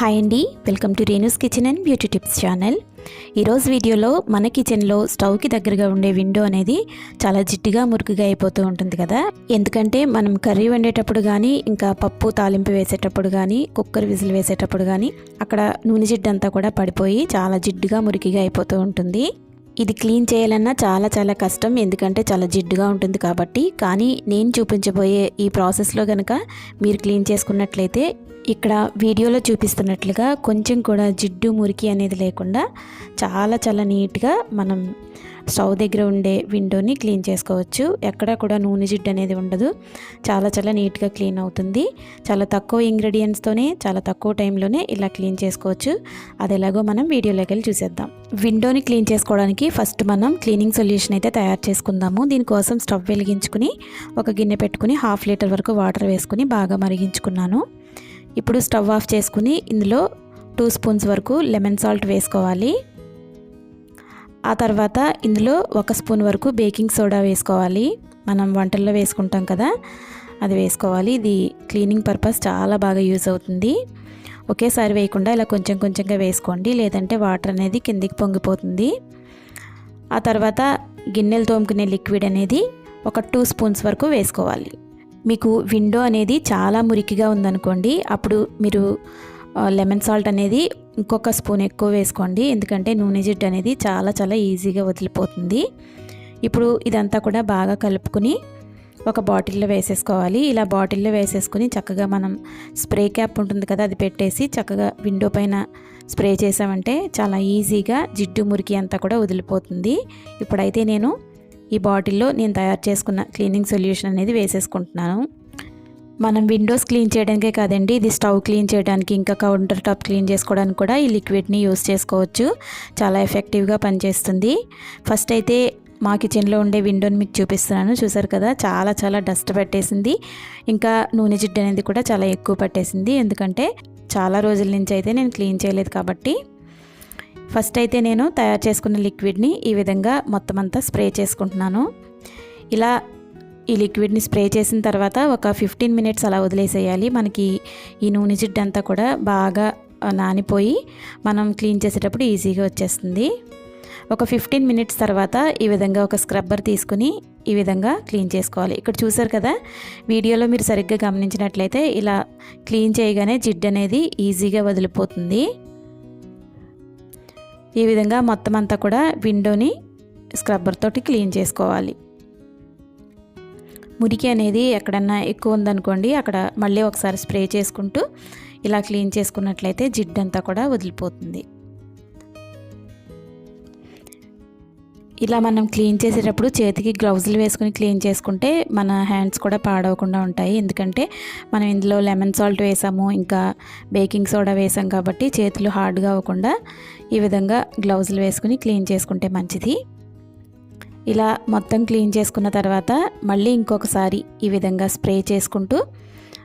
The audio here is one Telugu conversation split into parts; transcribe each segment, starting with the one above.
హాయ్ అండి. Welcome to Renu's kitchen and beauty tips channel. ఈరోజు వీడియోలో మన కిచెన్లో స్టవ్కి దగ్గరగా ఉండే విండో అనేది చాలా జిడ్డుగా మురికిగా అయిపోతూ ఉంటుంది కదా. ఎందుకంటే మనం కర్రీ వండేటప్పుడు కానీ ఇంకా పప్పు తాలింపు వేసేటప్పుడు కానీ కుక్కర్ విజిల్ వేసేటప్పుడు కానీ అక్కడ నూనె జిడ్డు అంతా కూడా పడిపోయి చాలా జిడ్డుగా మురికిగా అయిపోతూ ఉంటుంది. ఇది క్లీన్ చేయాలన్నా చాలా చాలా కష్టం ఎందుకంటే చాలా జిడ్డుగా ఉంటుంది కాబట్టి. కానీ నేను చూపించబోయే ఈ ప్రాసెస్లో కనుక మీరు క్లీన్ చేసుకున్నట్లయితే ఇక్కడ వీడియోలో చూపిస్తున్నట్లుగా కొంచెం కూడా జిడ్డు మురికి అనేది లేకుండా చాలా చాలా నీట్గా మనం స్టవ్ దగ్గర ఉండే విండోని క్లీన్ చేసుకోవచ్చు. ఎక్కడ కూడా నూనె జిడ్డు అనేది ఉండదు. చాలా చాలా నీట్గా క్లీన్ అవుతుంది. చాలా తక్కువ ఇంగ్రీడియంట్స్తోనే చాలా తక్కువ టైంలోనే ఇలా క్లీన్ చేసుకోవచ్చు. అది ఎలాగో మనం వీడియోలోకి వెళ్ళి చూసేద్దాం. విండోని క్లీన్ చేసుకోవడానికి ఫస్ట్ మనం క్లీనింగ్ సొల్యూషన్ అయితే తయారు చేసుకుందాము. దీనికోసం స్టవ్ వెలిగించుకుని ఒక గిన్నె పెట్టుకుని హాఫ్ లీటర్ వరకు వాటర్ వేసుకుని బాగా మరిగించుకున్నాను. ఇప్పుడు స్టవ్ ఆఫ్ చేసుకుని ఇందులో టూ స్పూన్స్ వరకు లెమన్ సాల్ట్ వేసుకోవాలి. ఆ తర్వాత ఇందులో ఒక స్పూన్ వరకు బేకింగ్ సోడా వేసుకోవాలి. మనం వంటల్లో వేసుకుంటాం కదా అది వేసుకోవాలి. ఇది క్లీనింగ్ పర్పస్ చాలా బాగా యూజ్ అవుతుంది. ఒకేసారి వేయకుండా ఇలా కొంచెం కొంచెంగా వేసుకోండి. లేదంటే వాటర్ అనేది కిందికి పొంగిపోతుంది. ఆ తర్వాత గిన్నెలు తోముకునే లిక్విడ్ అనేది ఒక టూ స్పూన్స్ వరకు వేసుకోవాలి. మీకు విండో అనేది చాలా మురికిగా ఉందనుకోండి అప్పుడు మీరు లెమన్ సాల్ట్ అనేది ఇంకొక స్పూన్ ఎక్కువ వేసుకోండి. ఎందుకంటే నూనె జిడ్డు అనేది చాలా చాలా ఈజీగా వదిలిపోతుంది. ఇప్పుడు ఇదంతా కూడా బాగా కలుపుకుని ఒక బాటిల్లో వేసేసుకోవాలి. ఇలా బాటిల్లో వేసేసుకుని చక్కగా మనం స్ప్రే క్యాప్ ఉంటుంది కదా అది పెట్టేసి చక్కగా విండో పైన స్ప్రే చేసామంటే చాలా ఈజీగా జిడ్డు మురికి అంతా కూడా వదిలిపోతుంది. ఇప్పుడైతే నేను ఈ బాటిల్లో నేను తయారు చేసుకున్న క్లీనింగ్ సొల్యూషన్ అనేది వేసేసుకుంటున్నాను. మనం విండోస్ క్లీన్ చేయడానికే కాదండి ఇది స్టవ్ క్లీన్ చేయడానికి ఇంకా కౌంటర్ టాప్ క్లీన్ చేసుకోవడానికి కూడా ఈ లిక్విడ్ని యూస్ చేసుకోవచ్చు. చాలా ఎఫెక్టివ్గా పనిచేస్తుంది. ఫస్ట్ అయితే మా కిచెన్లో ఉండే విండోని మీకు చూపిస్తున్నాను. చూసారు కదా చాలా చాలా డస్ట్ పట్టేసింది. ఇంకా నూనె జిడ్డు అనేది కూడా చాలా ఎక్కువ పట్టేసింది. ఎందుకంటే చాలా రోజుల నుంచి అయితే నేను క్లీన్ చేయలేదు కాబట్టి ఫస్ట్ అయితే నేను తయారు చేసుకున్న లిక్విడ్ని ఈ విధంగా మొత్తం అంతా స్ప్రే చేసుకుంటున్నాను. ఇలా ఈ లిక్విడ్ని స్ప్రే చేసిన తర్వాత ఒక ఫిఫ్టీన్ మినిట్స్ అలా వదిలేసేయాలి. మనకి ఈ నూనె జిడ్డు అంతా కూడా బాగా నానిపోయి మనం క్లీన్ చేసేటప్పుడు ఈజీగా వచ్చేస్తుంది. ఒక ఫిఫ్టీన్ మినిట్స్ తర్వాత ఈ విధంగా ఒక స్క్రబ్బర్ తీసుకుని ఈ విధంగా క్లీన్ చేసుకోవాలి. ఇక్కడ చూసారు కదా వీడియోలో మీరు సరిగ్గా గమనించినట్లయితే ఇలా క్లీన్ చేయగానే జిడ్డు అనేది ఈజీగా వదిలిపోతుంది. ఈ విధంగా మొత్తం అంతా కూడా విండోని స్క్రబ్బర్ తోటి క్లీన్ చేసుకోవాలి. మురికి అనేది ఎక్కడన్నా ఎక్కువ ఉందనుకోండి అక్కడ మళ్ళీ ఒకసారి స్ప్రే చేసుకుంటూ ఇలా క్లీన్ చేసుకున్నట్లయితే జిడ్డంతా కూడా వదిలిపోతుంది. ఇలా మనం క్లీన్ చేసేటప్పుడు చేతికి గ్లౌజులు వేసుకుని క్లీన్ చేసుకుంటే మన హ్యాండ్స్ కూడా పాడవకుండా ఉంటాయి. ఎందుకంటే మనం ఇందులో లెమన్ సాల్ట్ వేసాము ఇంకా బేకింగ్ సోడా వేసాం కాబట్టి చేతులు హార్డ్గా అవ్వకుండా ఈ విధంగా గ్లౌజులు వేసుకుని క్లీన్ చేసుకుంటే మంచిది. ఇలా మొత్తం క్లీన్ చేసుకున్న తర్వాత మళ్ళీ ఇంకొకసారి ఈ విధంగా స్ప్రే చేసుకుంటూ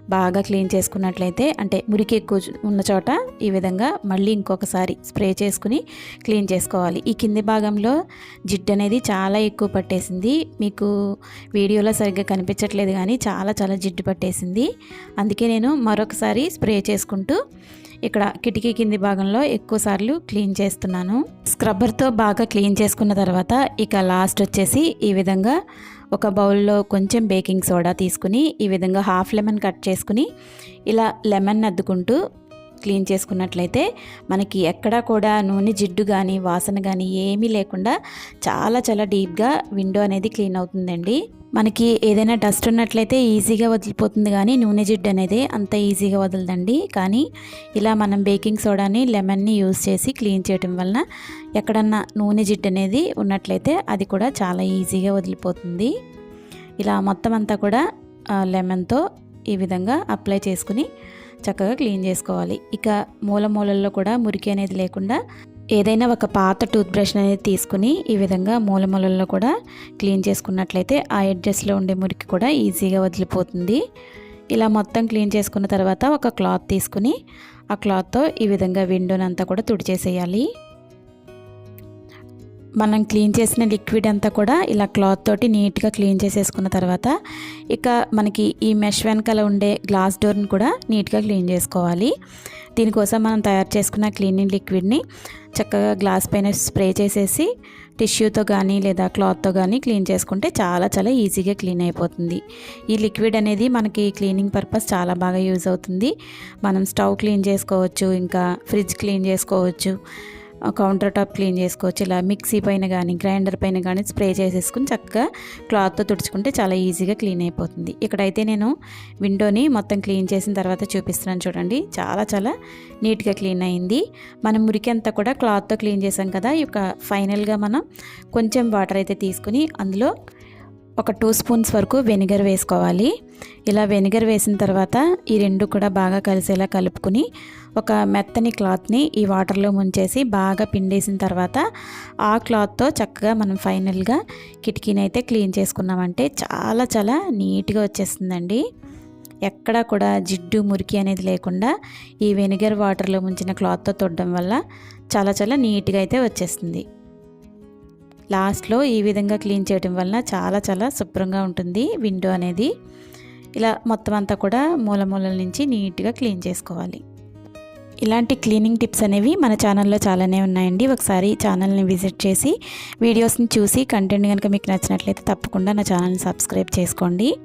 బాగా క్లీన్ చేసుకున్నట్లయితే అంటే మురికి ఎక్కువ ఉన్న చోట ఈ విధంగా మళ్ళీ ఇంకొకసారి స్ప్రే చేసుకుని క్లీన్ చేసుకోవాలి. ఈ కింది భాగంలో జిడ్డు అనేది చాలా ఎక్కువ పట్టేసింది. మీకు వీడియోలో సరిగ్గా కనిపించట్లేదు కానీ చాలా చాలా జిడ్డు పట్టేసింది. అందుకే నేను మరొకసారి స్ప్రే చేసుకుంటూ ఇక్కడ కిటికీ కింది భాగంలో ఎక్కువ సార్లు క్లీన్ చేస్తున్నాను. స్క్రబ్బర్తో బాగా క్లీన్ చేసుకున్న తర్వాత ఇక లాస్ట్ వచ్చేసి ఈ విధంగా ఒక బౌల్లో కొంచెం బేకింగ్ సోడా తీసుకుని ఈ విధంగా హాఫ్ లెమన్ కట్ చేసుకుని ఇలా లెమన్ అద్దుకుంటూ క్లీన్ చేసుకున్నట్లయితే మనకి ఎక్కడా కూడా నూనె జిడ్డు కానీ వాసన కానీ ఏమీ లేకుండా చాలా చాలా డీప్గా విండో అనేది క్లీన్ అవుతుందండి. మనకి ఏదైనా డస్ట్ ఉన్నట్లయితే ఈజీగా వదిలిపోతుంది కానీ నూనె జిడ్డు అనేది అంత ఈజీగా వదలదండి. కానీ ఇలా మనం బేకింగ్ సోడాని లెమన్ని యూస్ చేసి క్లీన్ చేయడం వలన ఎక్కడన్నా నూనె జిడ్డు అనేది ఉన్నట్లయితే అది కూడా చాలా ఈజీగా వదిలిపోతుంది. ఇలా మొత్తం అంతా కూడా లెమన్తో ఈ విధంగా అప్లై చేసుకుని చక్కగా క్లీన్ చేసుకోవాలి. ఇక మూల మూలల్లో కూడా మురికి అనేది లేకుండా ఏదైనా ఒక పాత టూత్ బ్రష్ అనేది తీసుకుని ఈ విధంగా మూలమూలల్లో కూడా క్లీన్ చేసుకున్నట్లయితే ఆ ఎడ్జెస్లో ఉండే మురికి కూడా ఈజీగా వదిలిపోతుంది. ఇలా మొత్తం క్లీన్ చేసుకున్న తర్వాత ఒక క్లాత్ తీసుకుని ఆ క్లాత్తో ఈ విధంగా విండోనంతా కూడా తుడిచేసేయాలి. మనం క్లీన్ చేసిన లిక్విడ్ అంతా కూడా ఇలా క్లాత్ తోటి నీట్గా క్లీన్ చేసేసుకున్న తర్వాత ఇక మనకి ఈ మెష్ వెనకాల ఉండే గ్లాస్ డోర్ని కూడా నీట్గా క్లీన్ చేసుకోవాలి. దీనికోసం మనం తయారు చేసుకున్న క్లీనింగ్ లిక్విడ్ని చక్కగా గ్లాస్ పైన స్ప్రే చేసేసి టిష్యూతో కానీ లేదా క్లాత్తో కానీ క్లీన్ చేసుకుంటే చాలా చాలా ఈజీగా క్లీన్ అయిపోతుంది. ఈ లిక్విడ్ అనేది మనకి క్లీనింగ్ పర్పస్ చాలా బాగా యూజ్ అవుతుంది. మనం స్టవ్ క్లీన్ చేసుకోవచ్చు ఇంకా ఫ్రిడ్జ్ క్లీన్ చేసుకోవచ్చు. కౌంటర్ టాప్ క్లీన్ చేసుకోవచ్చు. ఇలా మిక్సీ పైన కానీ గ్రైండర్ పైన కానీ స్ప్రే చేసేసుకుని చక్కగా క్లాత్తో తుడుచుకుంటే చాలా ఈజీగా క్లీన్ అయిపోతుంది. ఇక్కడైతే నేను విండోని మొత్తం క్లీన్ చేసిన తర్వాత చూపిస్తున్నాను చూడండి. చాలా చాలా నీట్గా క్లీన్ అయింది. మనం మురికి అంతా కూడా క్లాత్తో క్లీన్ చేసాం కదా ఇక ఫైనల్గా మనం కొంచెం వాటర్ అయితే తీసుకుని అందులో ఒక టూ స్పూన్స్ వరకు వెనిగర్ వేసుకోవాలి. ఇలా వెనిగర్ వేసిన తర్వాత ఈ రెండు కూడా బాగా కలిసేలా కలుపుకుని ఒక మెత్తని క్లాత్ని ఈ వాటర్లో ముంచేసి బాగా పిండేసిన తర్వాత ఆ క్లాత్తో చక్కగా మనం ఫైనల్గా కిటికీని అయితే క్లీన్ చేసుకున్నామంటే చాలా చాలా నీట్గా వచ్చేస్తుందండి. ఎక్కడా కూడా జిడ్డు మురికి అనేది లేకుండా ఈ వెనిగర్ వాటర్లో ముంచిన క్లాత్తో తొడడం వల్ల చాలా చాలా నీట్గా అయితే వచ్చేస్తుంది. లాస్ట్లో ఈ విధంగా క్లీన్ చేయడం వలన చాలా చాలా శుభ్రంగా ఉంటుంది విండో అనేది. ఇలా మొత్తం అంతా కూడా మూల మూలల నుంచి నీట్గా క్లీన్ చేసుకోవాలి. ఇలాంటి క్లీనింగ్ టిప్స్ అనేవి మన ఛానల్లో చాలానే ఉన్నాయండి. ఒకసారి ఛానల్ని విజిట్ చేసి వీడియోస్ని చూసి కంటెంట్ కనుక మీకు నచ్చినట్లయితే తప్పకుండా నా ఛానల్ని సబ్స్క్రైబ్ చేసుకోండి.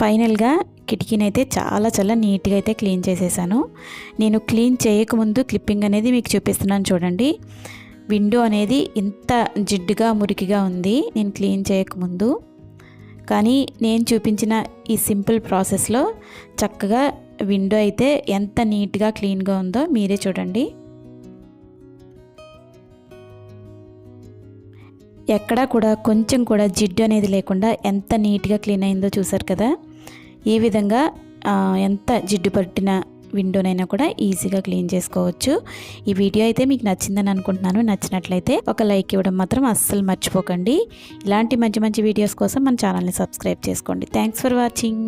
ఫైనల్గా కిటికీని అయితే చాలా చాలా నీట్గా అయితే క్లీన్ చేసేసాను. నేను క్లీన్ చేయకముందు క్లిప్పింగ్ అనేది మీకు చూపిస్తున్నాను చూడండి. విండో అనేది ఇంత జిడ్డుగా మురికిగా ఉంది. నేను క్లీన్ చేయకముందు. కానీ నేను చూపించిన ఈ సింపుల్ ప్రాసెస్లో చక్కగా విండో అయితే ఎంత నీట్గా క్లీన్గా ఉందో మీరే చూడండి. ఎక్కడా కూడా కొంచెం కూడా జిడ్డు అనేది లేకుండా ఎంత నీట్గా క్లీన్ అయిందో చూసారు కదా? ఈ విధంగా ఎంత జిడ్డు పట్టిన విండోనైనా కూడా ఈజీగా క్లీన్ చేసుకోవచ్చు. ఈ వీడియో అయితే మీకు నచ్చిందని అనుకుంటున్నాను. నచ్చినట్లయితే ఒక లైక్ ఇవ్వడం మాత్రం అస్సలు మర్చిపోకండి. ఇలాంటి మంచి మంచి వీడియోస్ కోసం మన ఛానల్ని సబ్స్క్రైబ్ చేసుకోండి. Thanks for watching.